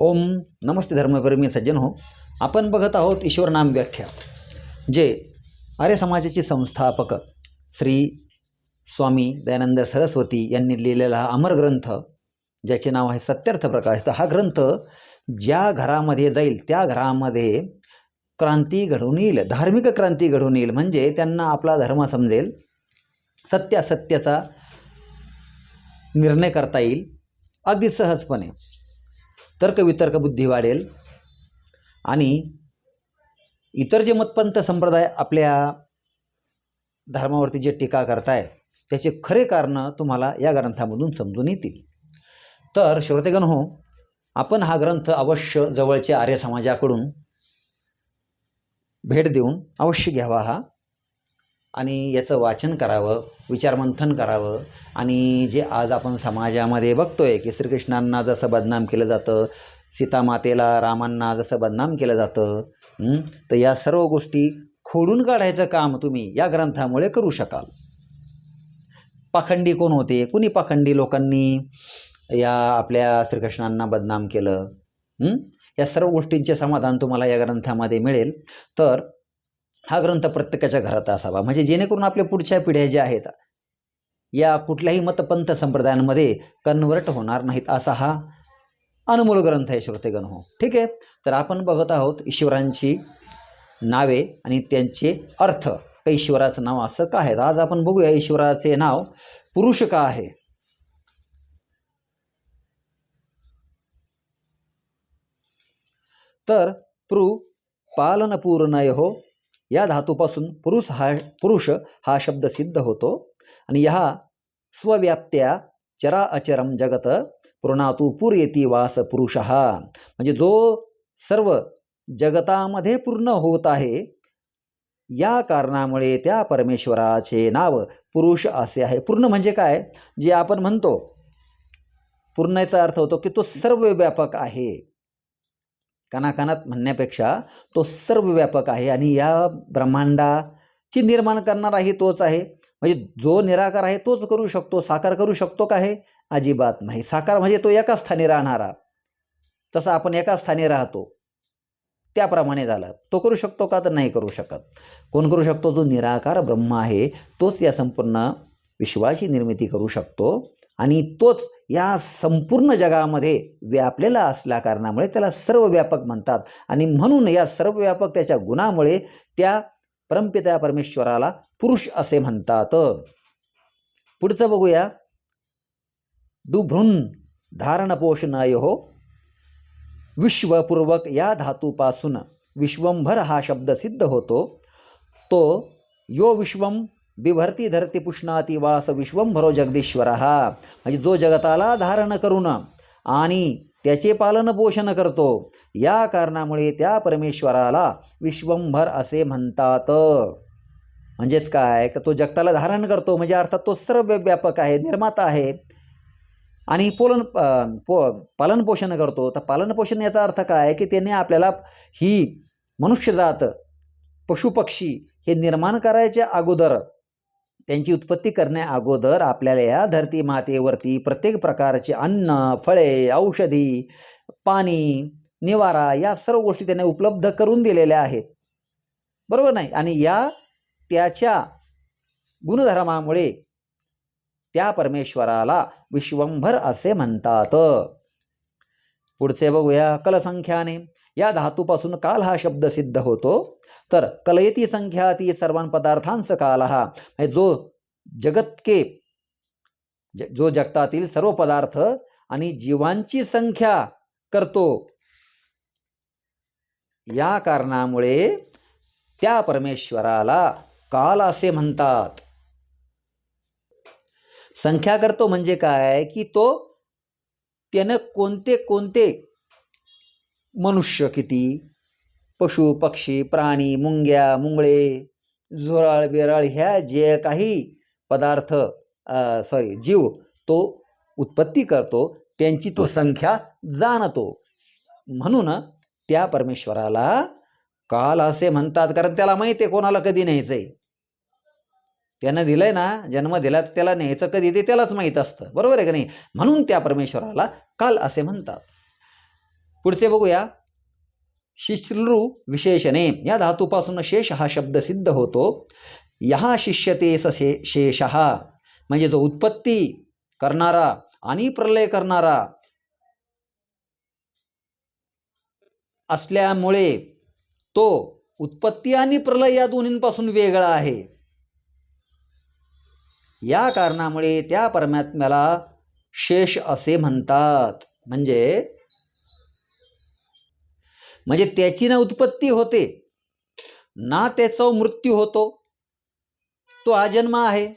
ओम नमस्ते धर्मप्रेमी सज्जन हो आपण बघत आहोत ईश्वर नाम व्याख्या जे आर्य समाजाचे संस्थापक श्री स्वामी दयानंद सरस्वती यांनी लिहिलेला हा अमर ग्रंथ ज्याचे नाव आहे सत्यार्थ प्रकाश. तर हा ग्रंथ ज्या घरामध्ये जाईल त्या घरामध्ये क्रांती घडून येईल धार्मिक क्रांती घडून येईल. म्हणजे त्यांना आपला धर्म समजेल सत्य असत्याचा निर्णय करता येईल अगदी सहजपणे. तर्कवितर्क बुद्धी वाढेल. आणि इतर जे मतपंथ संप्रदाय आपल्या धर्मावरती जे टीका करताय त्याचे खरे कारणं तुम्हाला या ग्रंथामधून समजून येतील. तर श्रोतेगण हो आपण हा ग्रंथ अवश्य जवळच्या आर्य समाजाकडून भेट देऊन अवश्य घ्यावा हा आणि याचं वाचन करावं विचारमंथन करावं. आणि जे आज आपण समाजामध्ये बघतो आहे की श्रीकृष्णांना जसं बदनाम केलं जातं सीतामातेला रामांना जसं बदनाम केलं जातं तर या सर्व गोष्टी खोडून काढायचं काम तुम्ही या ग्रंथामुळे करू शकाल. पाखंडी कोण होते? कुणी पाखंडी लोकांनी या आपल्या श्रीकृष्णांना बदनाम केलं? या सर्व गोष्टींचे समाधान तुम्हाला या ग्रंथामध्ये मिळेल. तर हा ग्रंथ प्रत्येकाच्या घरात असावा. म्हणजे जेणेकरून आपल्या पुढच्या पिढ्या ज्या आहेत या कुठल्याही मतपंथ संप्रदायांमध्ये कन्वर्ट होणार नाहीत असा हा अनमोल ग्रंथ आहे श्रोतेगण हो. ठीक आहे? तर आपण बघत आहोत ईश्वरांची नावे आणि त्यांचे अर्थ. का ईश्वराचं नाव असं का आहे? आज आपण बघूया ईश्वराचे नाव पुरुष का आहे? तर पृ पालनपूर्णय हो या धातूपासून पुरुष हा पुरुष हा शब्द सिद्ध होतो. आणि ह्या स्वव्याप्त्या चरा अचरम जगत पूर्णातू पूर येती वास पुरुष. म्हणजे जो सर्व जगतामध्ये पूर्ण होत आहे या कारणामुळे त्या परमेश्वराचे नाव पुरुष असे आहे. पूर्ण म्हणजे काय? जे आपण म्हणतो पूर्णचा अर्थ होतो की तो सर्व व्यापक आहे. कानाकानात म्हणण्यापेक्षा तो सर्व व्यापक आहे आणि या ब्रह्मांडाची निर्माण करणाराही तोच आहे. म्हणजे जो निराकार आहे तोच करू शकतो साकार करू शकतो का हे? अजिबात नाही. साकार म्हणजे तो एका स्थानी राहणारा. तसा आपण एका स्थानी राहतो त्याप्रमाणे झालं. तो करू शकतो का? तर नाही करू शकत. कोण करू शकतो? जो निराकार ब्रह्म आहे तोच या संपूर्ण विश्वाची निर्मिती करू शकतो. आणि तोच या संपूर्ण जगामध्ये व्यापलेला असल्या कारणामुळे त्याला सर्व व्यापक म्हणतात. आणि म्हणून या सर्व व्यापक त्याच्या गुणामुळे त्या परमपित्या परमेश्वराला पुरुष असे म्हणतात. पुढचं बघूया. दुभृन धारण पोषणय हो विश्वपूर्वक या धातूपासून विश्वंभर हा शब्द सिद्ध होतो. तो यो विश्वम बिभरती धरती पुष्णाती वास विश्वंभरो जगदीश्वर। हा म्हणजे जो जगताला धारण करून आणि त्याचे पालन पोषण करतो या कारणामुळे त्या परमेश्वराला विश्वंभर असे म्हणतात. म्हणजेच काय? का तो जगताला धारण करतो म्हणजे अर्थात तो सर्व व्यापक आहे निर्माता आहे. आणि पोलन पो पालनपोषण करतो. तर पालनपोषण याचा अर्थ काय? की त्याने आपल्याला ही मनुष्यजात पशुपक्षी हे निर्माण करायच्या अगोदर त्यांची उत्पत्ती करण्या अगोदर आपल्याला या धरती मातेवरती प्रत्येक प्रकारचे अन्न फळे औषधी पाणी निवारा या सर्व गोष्टी त्याने उपलब्ध करून दिलेल्या आहेत. बरोबर नाही? आणि या त्याच्या गुणधर्मामुळे त्या परमेश्वराला विश्वंभर असे म्हणतात. पुढचे बघूया कलसंख्याने. या धातूपासून काल हा शब्द सिद्ध होतो. तर कलयती संख्या ती सर्वान पदार्थांस काल हा जो जगत के जो जगतातील सर्व पदार्थ आणि जीवांची संख्या करतो या कारणामुळे त्या परमेश्वराला काल असे म्हणतात. संख्या करतो म्हणजे काय? की तो त्यानं कोणते कोणते मनुष्य किती पशु पक्षी प्राणी मुंग्या मुंगळे झुराळ बिरळ ह्या जे काही पदार्थ सॉरी जीव तो उत्पत्ती करतो त्यांची तो संख्या जाणतो. म्हणून त्या परमेश्वराला काल असे म्हणतात कारण त्याला माहिती आहे कोणाला कधी न्यायचंय. त्यानं दिलंय ना जन्म दिला त्याला न्यायचं कधी ते त्यालाच माहीत असतं. बरोबर आहे का नाही? म्हणून त्या परमेश्वराला काल असे म्हणतात. पुढचे बघूया. शिश्रू विशेषणे या धातूपासून शेष हा शब्द सिद्ध होतो. यहा शिष्यते स शे शेष म्हणजे जो उत्पत्ती करणारा आणि प्रलय करणारा असल्यामुळे तो उत्पत्ती आणि प्रलय या दोन्हींपासून वेगळा आहे. या कारणामुळे त्या परमात्म्याला शेष असे म्हणतात. म्हणजे म्हणजे त्याची ना उत्पत्ती होते. ना त्याचा मृत्यू होतो. तो आजन्म आहे.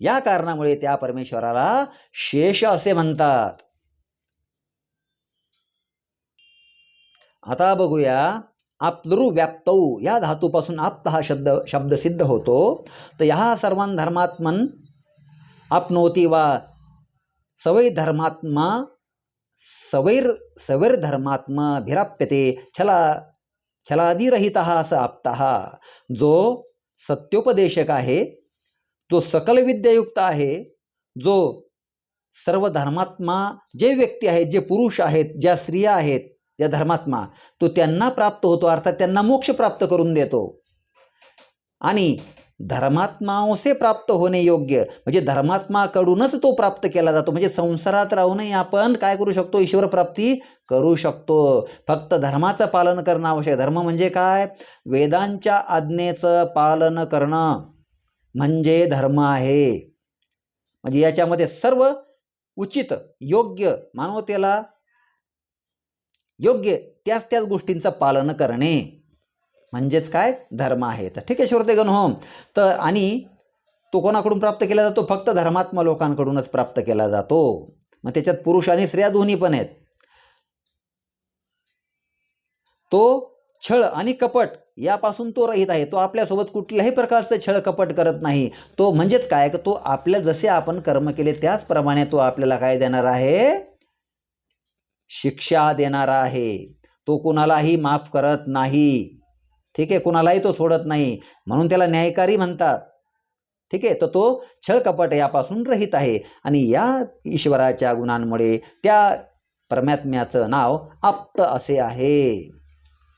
या कारणामुळे त्या परमेश्वराला शेष असे म्हणतात. आता बघूया आप्लरू व्याप्तौ या धातूपासून आप्त हा शब्द शब्द सिद्ध होतो. तर ह्या सर्वान धर्मात्मन आपनोती वा सवय धर्मात्मा सवैर सवैर धर्मात्मभिराप्यते छला छलादिरहित असं आप्त। जो सत्योपदेशक आहे जो सकल विद्यायुक्त आहे जो सर्व धर्मात्मा जे व्यक्ती आहेत जे पुरुष आहेत ज्या स्त्रिया आहेत ज्या धर्मात्मा तो त्यांना प्राप्त होतो अर्थात त्यांना मोक्ष प्राप्त करून देतो. आणि धर्मात्माओसे प्राप्त होणे योग्य. म्हणजे धर्मात्माकडूनच तो प्राप्त केला जातो. म्हणजे संसारात राहूनही आपण काय करू शकतो? ईश्वर प्राप्ती करू शकतो. फक्त धर्माचं पालन करणं आवश्यक. धर्म म्हणजे काय? वेदांच्या आज्ञेचं पालन करणं म्हणजे धर्म आहे. म्हणजे याच्यामध्ये सर्व उचित योग्य मानवतेला योग्य त्याच त्याच गोष्टींचं पालन करणे. म्हणजेच काय? धर्म आहे. तर ठीक आहे श्रोतेगण हो. तर आणि तो कोणाकडून प्राप्त केला जातो? फक्त धर्मात्मा लोकांकडूनच प्राप्त केला जातो. मग त्याच्यात पुरुष आणि स्त्रिया दोन्ही पण आहेत. तो छळ आणि कपट यापासून तो रहित आहे. तो आपल्यासोबत कुठल्याही प्रकारचं छळ कपट करत नाही. तो म्हणजेच काय? तो आपल्या जसे आपण कर्म केले त्याचप्रमाणे तो आपल्याला काय देणार आहे? शिक्षा देणारा आहे. तो कुणालाही माफ करत नाही. ठीक आहे कुणालाही तो सोडत नाही. म्हणून त्याला न्यायकारी म्हणतात. ठीक आहे तर तो छळकपट यापासून रहित आहे. आणि या ईश्वराच्या गुणांमुळे त्या परमात्म्याचं नाव आप्त असे आहे.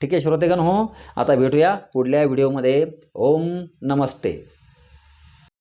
ठीक आहे श्रोतेगण हो आता भेटूया पुढल्या व्हिडिओमध्ये. ओम नमस्ते.